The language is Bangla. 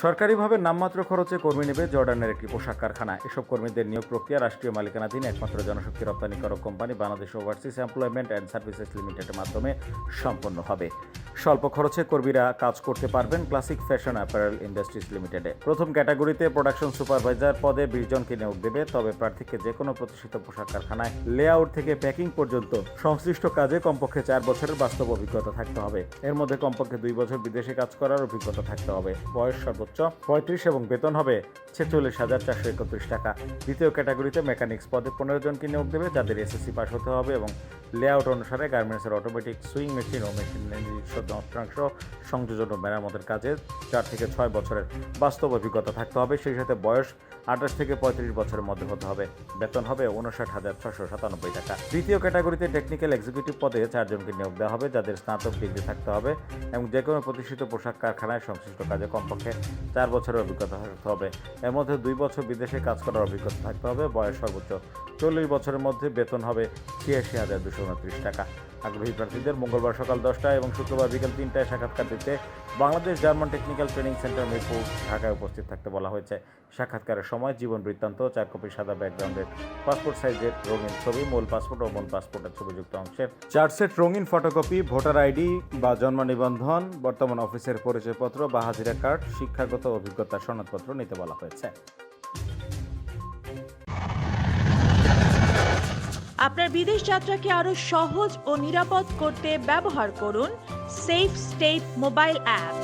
সরকারিভাবে নামমাত্র খরচে কর্মী নেবে জর্ডানের একটি পোশাক কারখানা। এসব কর্মীদের নিয়োগ প্রক্রিয়া রাষ্ট্রীয় মালিকানাধীন একমাত্র জনশক্তি রপ্তানিকারক company Bangladesh overseas employment and services লিমিটেডের মাধ্যমে সম্পন্ন হবে। স্বল্প খরচে কর্মীরা কাজ করতে পারবেন ক্লাসিক ফ্যাশন অ্যাপারেল ইন্ডাস্ট্রিজ লিমিটেডে। প্রথম ক্যাটাগরিতে প্রোডাকশন সুপারভাইজার পদে বিশ জনকে নিয়োগ দেবে, তবে প্রার্থীকে যে কোনো প্রতিষ্ঠিত পোশাক কারখানায় লেআউট থেকে প্যাকিং পর্যন্ত সংশ্লিষ্ট কাজে কমপক্ষে চার বছরের বাস্তব অভিজ্ঞতা থাকতে হবে। এর মধ্যে কমপক্ষে দুই বছর বিদেশে কাজ করার অভিজ্ঞতা থাকতে হবে। বয়স সর্বোচ্চ পঁয়ত্রিশ এবং বেতন হবে ছেচল্লিশ হাজার চারশো একত্রিশ টাকা। দ্বিতীয় ক্যাটাগরিতে মেকানিক্স পদে পনেরো জনকে নিয়োগ দেবে, যাদের এসএসসি পাস হতে হবে এবং লেআউট অনুসারে গার্মেন্টসের অটোমেটিক সুইং মেশিন ও মেশিন নিজস্ব যন্ত্রাংশ সংযোজন ও মেরামতের কাজে চার থেকে ছয় বছরের বাস্তব অভিজ্ঞতা থাকতে হবে। সেই সাথে বয়স আঠাশ থেকে পঁয়ত্রিশ বছরের মধ্যে হতে হবে। বেতন হবে উনষাট হাজার ছশো সাতানব্বই টাকা। তৃতীয় ক্যাটাগরিতে টেকনিক্যাল এক্সিকিউটিভ পদে চারজনকে নিয়োগ দেওয়া হবে, যাদের স্নাতক ডিগ্রি থাকতে হবে এবং যে কোনো প্রতিষ্ঠিত পোশাক কারখানায় সংশ্লিষ্ট কাজে কমপক্ষে চার বছরের অভিজ্ঞতা থাকতে হবে। এর মধ্যে দুই বছর বিদেশে কাজ করার অভিজ্ঞতা থাকতে হবে। বয়স সর্বোচ্চ চল্লিশ বছরের মধ্যে বেতন হবে ছিয়াশি হাজার দুশো উনত্রিশ টাকা। আগ্রহী প্রার্থীদের মঙ্গলবার সকাল দশটায় এবং শুক্রবার বিকেল তিনটায় সাক্ষাৎকার দিতে Bangladesh German technical training centre Mirpur, ঢাকায় উপস্থিত থাকতে বলা হয়েছে। সাক্ষাৎকারের সময় জীবন বৃত্তান্ত, চার কপি সাদা ব্যাকগ্রাউন্ডের পাসপোর্ট সাইজের রঙিন ছবি, মূল পাসপোর্ট ও মূল পাসপোর্টের ছবিযুক্ত অংশের চার সেট, রঙিন ফটোকপি, ভোটার আইডি বা জন্ম নিবন্ধন, বর্তমান অফিসের পরিচয়পত্র বা হাজিরা কার্ড, শিক্ষাগত অভিজ্ঞতার সনদপত্র নিতে বলা হয়েছে। আপনার বিদেশ যাত্রাকে আরও সহজ ও নিরাপদ করতে ব্যবহার করুন সেফ স্টেপ মোবাইল অ্যাপ